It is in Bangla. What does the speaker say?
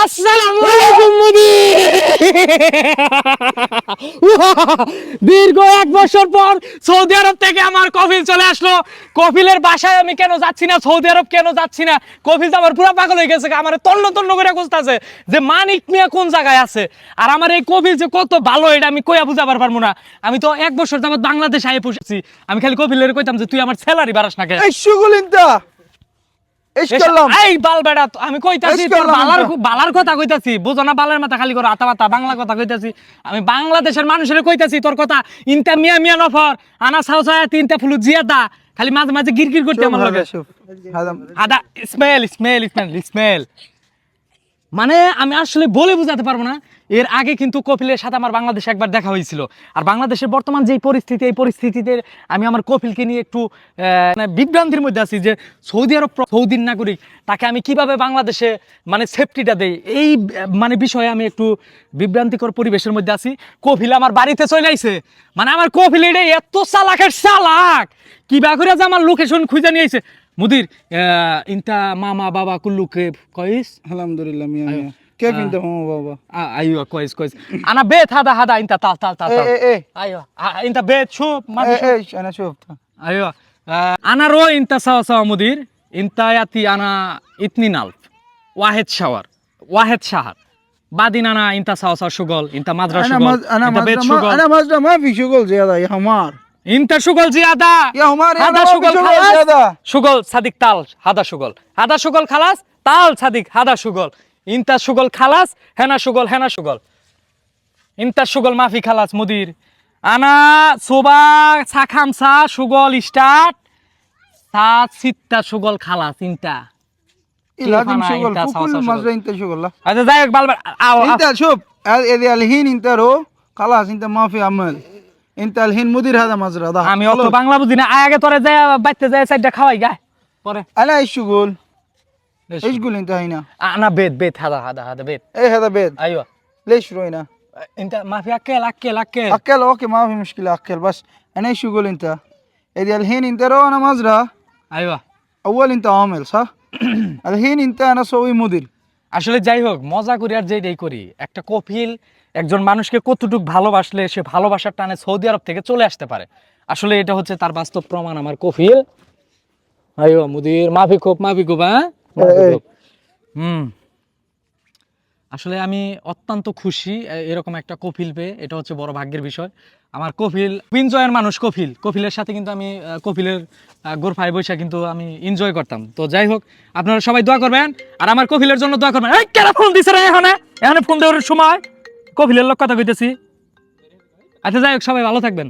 আসসালামু আলাইকুম দীর্ঘ এক বছর পর সৌদি আরব থেকে আমার কফিল চলে আসলো। কফিলের বাসায় আমি কেন যাচ্ছি না? সৌদি আরব কেন যাচ্ছি না? কফিল তো আমার পুরো পাগল হয়ে গেছে আমার তন্ন তন্ন করে খুঁজতেছে যে মানিক মিয়া কোন জায়গায় আছে? আর আমার এই কফিল যে কত ভালো, এটা আমি কইয়া বুঝাবার পারব না। আমি তো এক বছর যাবত বাংলাদেশ আয়ে পৌঁছেছি আমি খালি কফিলের কইতাম যে তুই আমার স্যালারি বাড়াস না কেন আমি খালি বাংলাদেশের মানুষের তোর কথা মিয়া আনা তিনটা খালি মাঝে মাঝে গিরগির করতে আমার লাগে। আদা স্মেল স্মেল স্মেল স্মেল। মানে আমি আসলে বলে বোঝাতে পারব না, এর আগে কিন্তু কপিলের সাথে আমার বাংলাদেশে একবার দেখা হয়েছিল। আর বাংলাদেশের বর্তমান যেই পরিস্থিতি, এই পরিস্থিতিতে আমি আমার কপিলকে নিয়ে একটু মানে বিভ্রান্তির মধ্যে আছি যে সৌদি আরব সৌদির নাগরিক, তাকে আমি কীভাবে বাংলাদেশে মানে সেফটিটা দেই? এই মানে বিষয়ে আমি একটু বিভ্রান্তিকর পরিবেশের মধ্যে আছি। কপিল আমার বাড়িতে চলে আইছে। মানে আমার কফিলেটে এত চালাকের চালাক। কিবা করে যে আমার লোকেশন খুঁজে নিয়েছে মুদির ইনতা মামা বাবা কুল্লু কে কইস? আলহামদুলিল্লাহ মিয়া কে পিনতা মামা বাবা? আইও কইস কইস। আনা বেত হাদা হাদা ইনতা তাল তাল তাল এ এ আইও ইনতা বেত শুপ মা এ আনা শুপ আইও আনা রো ইনতা সাও সাও মুদির। ইনতা ইয়াতি আনা ইতনি নাল ওয়াহেদ শাওয়ার। ওয়াহেদ শাহার। مدير انت ياتي انا اثنين الف واحد شهر واحد شهر بعدين انا انت سوا سوا شغل انت مدرسه انا شغل مز... انا انت بيت مزرعة شغل ما... انا مزرعة ما في شغل زيادة يا حمار انت شغل زياده يا حمار يا هذا أنا ما في شغل شغل خلاص زيادة شغل صديق تال هذا شغل هذا شغل خلاص تال صديق هذا لازم أنا شغل أنت في سوا كل سوا مزرعة شغل. انت شغل لا هذا زيك بالبر أو انت شوف هذا- اذا الحين انت رو خلاص انت ما في عمل انت الحين مدير هذا مزرعة ده আমি অত বাংলা বুঝি না আগে তোরে যায় বাইতে যায় সাইডটা খাওয়াই গায় পরে انا ايش شغل؟ ايش قول انت هنا؟ انا بيت بيت هذا هذا هذا بيت ايه هذا بيت ايوه ليش رو هنا؟ انت ما في اكل اكل اكل اكل اوكي ما في مشكلة اكل بس انا ايش شغل انت؟ اذا الحين انت رو انا مزرعة ايوه اول انت عامل صح؟ মুদির। আসলে যাই হোক মজা করি আর যেটাই করি। একটা কফিল একজন মানুষকে কতটুকু ভালোবাসলে সে ভালোবাসার টানে সৌদি আরব থেকে চলে আসতে পারে। আসলে এটা হচ্ছে তার বাস্তব প্রমাণ আমার কফিল। মুদির মাফি খুব মাফি খুব হ্যাঁ? হুম। আসলে আমি অত্যন্ত খুশি এরকম একটা কপিল পেয়ে। এটা হচ্ছে বড় ভাগ্যের বিষয়। আমার কপিল এনজয়ের মানুষ কপিল কপিলের সাথে কিন্তু আমি আহ, কপিলের আহ, গোরফায় বৈশা কিন্তু আমি এনজয় করতাম। তো যাই হোক আপনারা সবাই দোয়া করবেন আর আমার কপিলের জন্য দোয়া করবেন। এই কেন ফোন দিছে রে এখানে? এখানে ফোন দেওয়ার সময়? কপিলের লোক কথা কইতেছি। আচ্ছা যাই হোক সবাই ভালো থাকবেন।